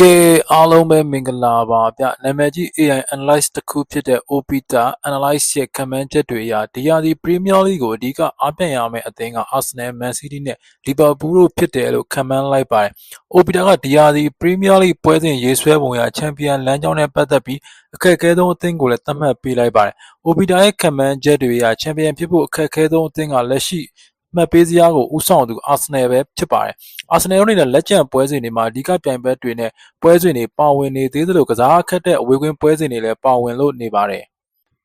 ကဲအားလုံးပဲမင်္ဂလာပါဗျနာမည်ကြီး AI analyze တစ်ခုဖြစ်တဲ့ Opita analyze ရဲ့ comment ချက်တွေအရဒီရာသီ Premier League ကိုအဓိကအားပြရမယ့်အသင်းက Arsenal Man City နဲ့ Liverpool တို့ဖြစ်တယ်လို့ comment လိုက်ပါတယ် Opita ကဒီရာသီ Premier League ပွဲစဉ်ရေးဆွဲပုံရ Champion လမ်းကြောင်းနဲ့ပတ်သက်ပြီးအခက်အခဲဆုံးအသင်းကိုလည်းသတ်မှတ်ပေးလိုက်ပါတယ် Opita ရဲ့ comment ချက်တွေအရ Champion ဖြစ်ဖို့အခက်အခဲဆုံးအသင်းကလက်ရှိ မှတ်ပေးစရာကိုဥဆောင်သူအာဆင်နယ်ပဲဖြစ်ပါတယ်။အာဆင်နယ်တို့အနေနဲ့လက်ကျန်ပွဲစဉ်တွေမှာအဓိကပြိုင်ဘက်တွေနဲ့ပွဲစဉ်တွေပါဝင်နေသေးသလိုကစားအခက်တဲ့အဝေးကွင်းပွဲစဉ်တွေလည်းပါဝင်လို့နေပါတယ်။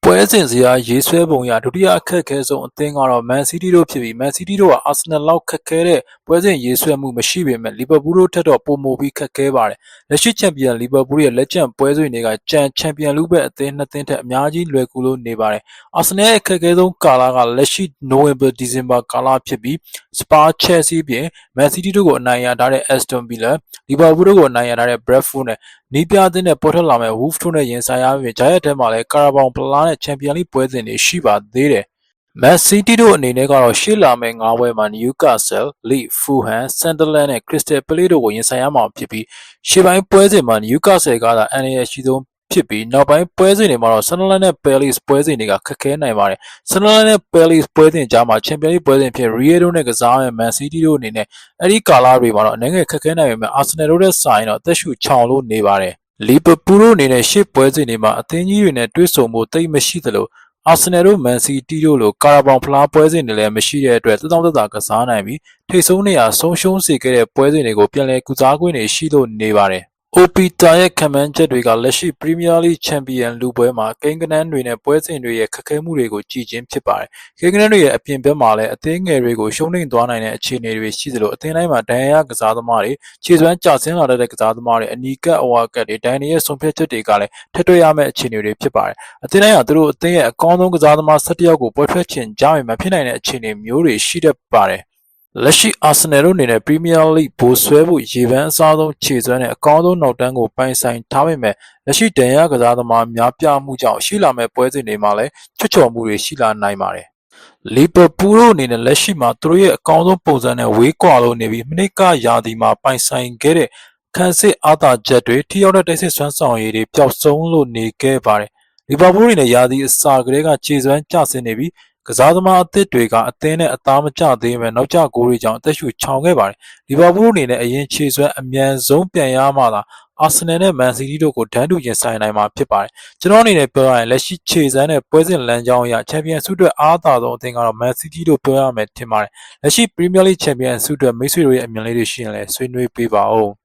ပွဲစဉ်စရာရေးဆွဲပုံရဒုတိယအခက်ခဲဆုံးအသင်းကတော့ Man City တို့ဖြစ်ပြီး Man City တို့က Arsenal လောက်ခက်ခဲတဲ့ပွဲစဉ်ရေးဆွဲမှုမရှိပေမဲ့ Liverpool တို့ထက်တော့ပိုမိုပြီးခက်ခဲပါတယ်။လက်ရှိချန်ပီယံ Liverpool ရဲ့လက်ကျန်ပွဲစဉ်တွေကကြံချန်ပီယံလူဘက်အသင်းနှစ်သင်းထက်အများကြီးလွယ်ကူလို့နေပါတယ်။ Arsenal ရဲ့အခက်ခဲဆုံးကာလကလက်ရှိ November December ကာလဖြစ်ပြီး Spurs Chelsea ပြင် Man City တို့ကိုအနိုင်ရထားတဲ့ Aston Villa Liverpool တို့ကိုအနိုင်ရထားတဲ့ Brentford နဲ့ နီးပြအသင်းနဲ့ပေါ်ထွက်လာမဲ့ Wolves တို့နဲ့ရင်ဆိုင်ရပြီးဂျာရက်ထဲမှာလည်းကာရာဘောင်ဖလားနဲ့ချန်ပီယံလိပွဲစဉ်တွေရှိပါသေးတယ်။ Man City တို့အနေနဲ့ကတော့ရှေ့လာမယ့်၅ပွဲမှာ Newcastle, Leeds, Fulham, Sunderland နဲ့ Crystal Palace တို့ကိုရင်ဆိုင်ရမှာဖြစ်ပြီးရှေ့ပိုင်းပွဲစဉ်မှာ Newcastle ကသာအန်ရရှိဆုံး ဖြစ်ပြီးနောက်ပိုင်းပွဲစဉ်တွေမှာတော့ Sunderland နဲ့ Palace ပွဲစဉ်တွေကခက်ခဲနိုင်ပါတယ်။ Sunderland နဲ့ Palace ပွဲစဉ်ကြားမှာ Champions League ပွဲစဉ်ဖြစ် Real တို့နဲ့ကစားမယ့် Man City တို့အနေနဲ့အဲ့ဒီကာလတွေမှာတော့အနေငယ်ခက်ခဲနိုင်ပေမဲ့ Arsenal တို့ရဲ့စာရင်တော့အသက်ရှူချောင်လို့နေပါတယ်။လီဗာပူးတို့အနေနဲ့ရှေ့ပွဲစဉ်တွေမှာအသင်းကြီးတွေနဲ့တွေ့ဆုံမှုတိတ်မရှိသလိုအာဆင်နယ်တို့မန်စီးတီးတို့လိုကာရာဘောင်ဖလားပွဲစဉ်တွေလည်းမရှိတဲ့အတွက်သတောင်းသက်သာကစားနိုင်ပြီးထိတ်ဆုံးနေရာဆုံးရှုံးစေခဲ့တဲ့ပွဲစဉ်တွေကိုပြန်လည်ကုစားခွင့်တွေရှိလို့နေပါတယ်။ Opita ရဲ့ခံမှန်းချက်တွေက လက်ရှိ Premier League Champion လူပွဲမှာ ကိန်းဂဏန်းတွေနဲ့ ပွဲစဉ်တွေရဲ့ ခက်ခဲမှုတွေကို ကြည့်ချင်းဖြစ်ပါတယ်။ကိန်းဂဏန်းတွေရဲ့ အပြင်ဘက်မှာလည်း အသင်းငယ်တွေကို ရှုံးနိမ့်သွားနိုင်တဲ့ အခြေအနေတွေရှိသလို အသင်းတိုင်းမှာ ဒဏ်ရာရကစားသမားတွေ ခြေစွမ်းကျဆင်းလာတဲ့ ကစားသမားတွေ အနီးကပ် အဝါကပ်တွေဒဏ်တွေရဲ့ ဆုံးဖြတ်ချက်တွေကလည်းထပ်တွေ့ရမယ့် အခြေအနေတွေဖြစ်ပါတယ်။အသင်းတိုင်းကသူတို့အသင်းရဲ့ အကောင်းဆုံးကစားသမား ၁၁ ယောက်ကို ပွဲထွက်ချင်ကြမယ်မဖြစ်နိုင်တဲ့ အခြေအနေမျိုးတွေ ရှိတတ်ပါတယ်။ လက်ရှိအာဆင်နယ်တို့အနေနဲ့ပရီးမီးယားလိဘိုးဆွဲဖို့ရေပန်းအစားဆုံးခြေစွမ်းနဲ့အကောင်းဆုံးနောက်တန်းကိုပိုင်ဆိုင်ထားပေမဲ့လက်ရှိဒဏ်ရာကစားသမားများပြားမှုကြောင့်ရှိလာမဲ့ပွဲစဉ်တွေမှာလည်းချွတ်ချော်မှုတွေရှိလာနိုင်ပါတယ်။လီဗာပူးတို့အနေနဲ့လက်ရှိမှာသူတို့ရဲ့အကောင်းဆုံးပုံစံနဲ့ဝေးကွာလို့နေပြီးမိနစ်ကရာသီမှာပိုင်ဆိုင်ခဲ့တဲ့ခန်းစစ်အားသာချက်တွေထိရောက်တဲ့တိုက်စစ်စွမ်းဆောင်ရည်တွေပျောက်ဆုံးလို့နေခဲ့ပါတယ်။လီဗာပူးအနေနဲ့ရာသီအစာကလေးကခြေစွမ်းကျဆင်းနေပြီး ကစားသမားအသစ်တွေကအသင်းနဲ့အသားမကျသေးပဲနောက်ကျဂိုးတွေကြောင့်အသက်ရှူချောင်ခဲ့ပါတယ်။လီဗာပူးအနေနဲ့အရင်ခြေစွမ်းအမြန်ဆုံးပြန်ရမှသာအာဆင်နယ်နဲ့မန်စီးတီးတို့ကိုဒန်းတူရင်ဆိုင်နိုင်မှာဖြစ်ပါတယ်။ကျွန်တော်အနေနဲ့ပြောရရင်လက်ရှိခြေစမ်းနဲ့ပွဲစဉ်လမ်းကြောင်းအရချန်ပီယံဆုအတွက်အားသာဆုံးအသင်းကတော့မန်စီးတီးတို့ပြောရမယ်ထင်ပါတယ်။လက်ရှိပရီးမီးယားလိချန်ပီယံဆုအတွက်မိတ်ဆွေတို့ရဲ့အမြင်လေးတွေရှိရင်လည်းဆွေးနွေးပေးပါဦး။